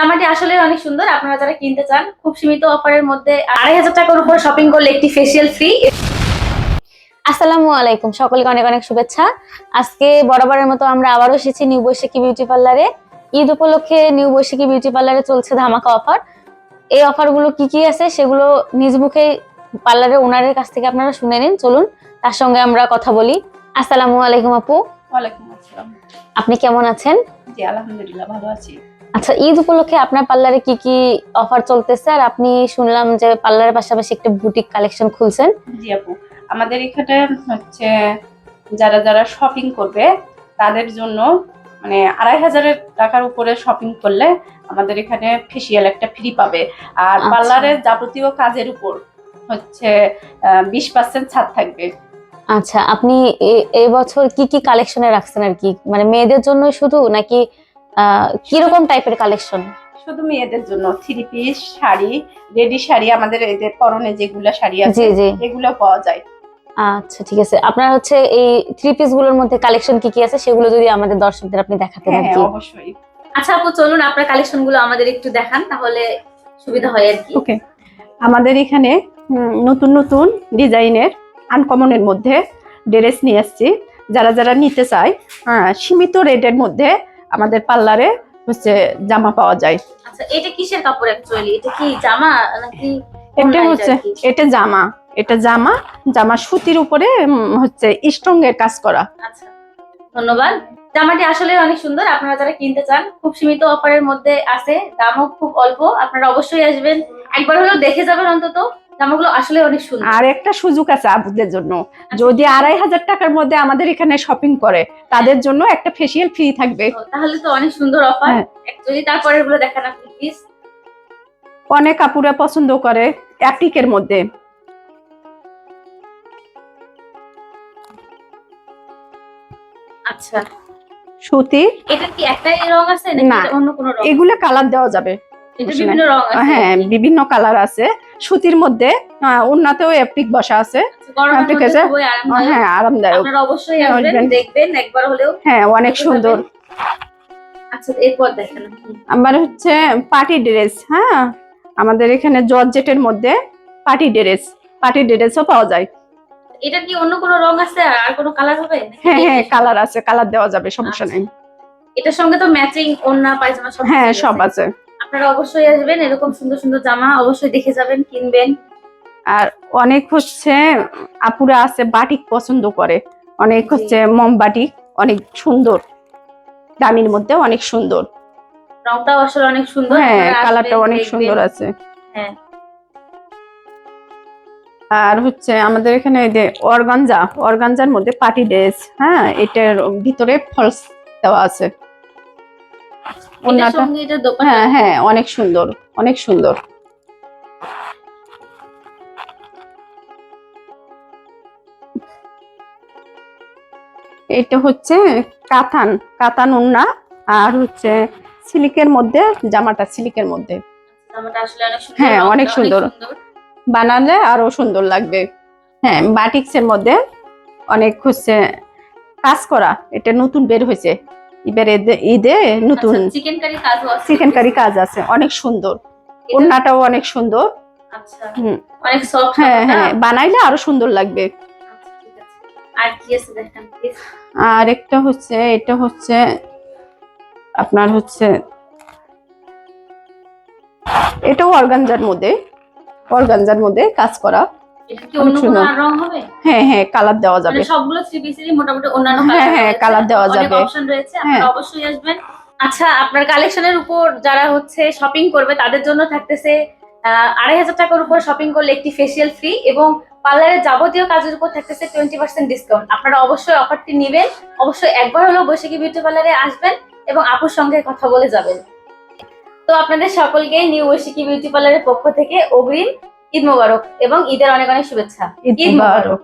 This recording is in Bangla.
জামাটি আসলে অনেক সুন্দর। আপনারা যারা কিনতে চান খুব সীমিত অফারের মধ্যে আড়াই হাজার টাকার উপর শপিং করলে একটি ফেসিয়াল ফ্রি আসসালামু আলাইকুম সকলকে অনেক অনেক শুভেচ্ছা। আজকে বরাবরের মতো আমরা আবারও এসেছি নিউ বৈশাখী বিউটি পার্লারে ঈদ উপলক্ষে নিউ বৈশাখী বিউটি পার্লারে চলছে ধামাকা অফার। এই অফারগুলো কি কি আছে সেগুলো নিজ মুখে পার্লারের ওনারের কাছ থেকে আপনারা শুনে নিন। চলুন তার সঙ্গে আমরা কথা বলি। আসসালামু আলাইকুম আপু। ওয়ালাইকুম আসসালাম। আপনি কেমন আছেন? জি আলহামদুলিল্লাহ ভালো আছি। আচ্ছা ঈদ উপলক্ষে আপনার পার্লারে কি কি অফার চলতেছে? আর আপনি শুনলাম যে পার্লারের পাশাপাশি একটা বুটিক কালেকশন খুলছেন। জি আপু আমাদের এখানে হচ্ছে যারা যারা শপিং করবে তাদের জন্য মানে আড়াই হাজারের টাকার উপরে শপিং করলে আমাদের এখানে ফেসিয়াল একটা ফ্রি পাবে। আর আচ্ছা। পার্লারের যাবতীয় কাজের উপর হচ্ছে বিশ পার্সেন্ট ছাড় থাকবে। আচ্ছা আপনি এ- এই বছর কি কি কালেকশনে রাখছেন আর কি? মানে মেয়েদের জন্য শুধু নাকি কীরকম টাইপের কালেকশন শুধু মেয়েদের জন্য three piece sari ready sari আমাদের এই যে পরনে যেগুলো শাড়ি আছে জি জি। এগুলো পাওয়া যায়। আচ্ছা ঠিক আছে। আপনার হচ্ছে এই থ্রি পিসগুলোর মধ্যে কালেকশন কি কি আছে? সেগুলো যদি আমাদের দর্শকদের আপনি দেখাতেন আর হ্যাঁ কি? অবশ্যই। আচ্ছা আপু চলুন আপনার কালেকশনগুলো আমাদের একটু দেখান তাহলে সুবিধা হয় আর কি। ওকে আমাদের এখানে নতুন নতুন ডিজাইনের আনকমনের মধ্যে ড্রেস নিয়ে আসছি। যারা যারা নিতে চায় সীমিত রেটের মধ্যে আমাদের পার্লারে হচ্ছে জামা পাওয়া যায়। আচ্ছা এটা কিসের কাপড় অ্যাকচুয়ালি এটা কি জামা নাকি এটা হচ্ছে এটা জামা। এটা জামা। জামা সুতির উপরে হচ্ছে স্ট্রং এর কাজ করা। আচ্ছা ধন্যবাদ। জামাটি আসলে অনেক সুন্দর। আপনারা যারা কিনতে চান খুব সীমিত অফারের মধ্যে আছে। দামও খুব অল্প। আপনারা অবশ্যই আসবেন। একবার হলেও দেখে যাবেন অন্তত। জামাগুলো আসলে অনেক সুন্দর। আর একটা সুযোগ আছে জন্য। যদি আড়াই হাজার টাকার মধ্যে আমাদের এখানে শপিং করে তাদের জন্য একটা ফেসিয়াল ফ্রি থাকবে। তাহলে তো অনেক সুন্দর অফার তারপরেরগুলো দেখান আপনি প্লিজ অনেক পছন্দ করে অ্যাপ্লিকের মধ্যে। আচ্ছা। সুতি? এটা কি একটাই রং আছে নাকি অন্য কোনো রং? এগুলো কালার দেওয়া যাবে। এটা বিভিন্ন রং আছে হ্যাঁ বিভিন্ন কালার আছে। সুতির মধ্যে উন্নাতেও অ্যাপ্লিক বসা আছে। আচ্ছা, আছে। হ্যাঁ আরামদায়ক। অবশ্যই আসবেন। দেখবেন একবার হলেও হ্যাঁ অনেক সুন্দর। আচ্ছা এরপর দেখেন আমার হচ্ছে পার্টি ড্রেস হ্যাঁ? আমাদের এখানে জর্জেটের মধ্যে পার্টি ড্রেস পার্টি ড্রেসও পাওয়া যায়। এটা কি অন্য কোনো রং আছে? আর আর কোনো কালার হবে? হ্যাঁ হ্যাঁ কালার আছে কালার দেওয়া যাবে সমস্যা নেই। এটার সঙ্গে তো ম্যাচিং ওন্না পায়জামা সব হ্যাঁ সব আছে। আপনারা অবশ্যই আসবেন এরকম সুন্দর সুন্দর জামা অবশ্যই দেখে যাবেন কিনবেন। আর অনেক হচ্ছে আপুরা আছে বাটিক পছন্দ করে। অনেক হচ্ছে মম বাটিক অনেক সুন্দর। দামির মধ্যে অনেক সুন্দর। রংটাও আসলে অনেক সুন্দর হ্যাঁ কালারটা অনেক সুন্দর আছে। হ্যাঁ। আর হচ্ছে আমাদের এখানে এই যে অর্গানজা অর্গানজার মধ্যে পার্টি ড্রেস হ্যাঁ এটার ভিতরে ফলস দেওয়া আছে। দোপাট্টা? হ্যাঁ হ্যাঁ অনেক সুন্দর অনেক সুন্দর। এটা হচ্ছে কাতান কাতান উন্না আর হচ্ছে সিল্কের মধ্যে জামাটা সিলিকের মধ্যে। হ্যাঁ, অনেক সুন্দর। বানালে আরও সুন্দর লাগবে। হ্যাঁ বাটিক্সের মধ্যে অনেক হচ্ছে কাজ করা এটা নতুন বের হয়েছে। এবার ঈদে- নতুন চিকেন কারি কাজও আছে চিকেন কারি কাজ আছে অনেক সুন্দর। ওড়নাটাও অনেক সুন্দর। আচ্ছা হ্যাঁ হ্যাঁ বানাইলে আরও সুন্দর লাগবে। প্লিজ আর একটা হচ্ছে এটা হচ্ছে আপনার হচ্ছে এটাও অর্গানজার মধ্যে অর্গানজার মধ্যে কাজ করা। হ্যাঁ হ্যাঁ কালার দেওয়া যাবে। মানে সবগুলো থ্রি পিসেরই মোটামুটি অন্যান্য হ্যাঁ, colour দেওয়া যাবে। অপশন রয়েছে। আপনারা অবশ্যই আসবেন। আচ্ছা আপনার কালেকশনের উপর যারা হচ্ছে শপিং করবে তাদের জন্য থাকতেছে আড়াই হাজার টাকার উপর শপিং করলে একটি ফেসিয়াল ফ্রি এবং পার্লারের যাবতীয় কাজের উপর থাকতেছে টোয়েন্টি পার্সেন্ট ডিসকাউন্ট আপনারা অবশ্যই অফারটি নেবেন। অবশ্যই একবার হলেও বৈশাখী বিউটি পার্লারে আসবেন এবং আপুর সঙ্গে কথা বলে যাবেন। তো আপনাদের সকলকে নিউ বৈশাখী বিউটি পার্লারের পক্ষ থেকে অগ্রিম ঈদ মোবারক এবং ঈদের অনেক অনেক শুভেচ্ছা ঈদ। মুবারক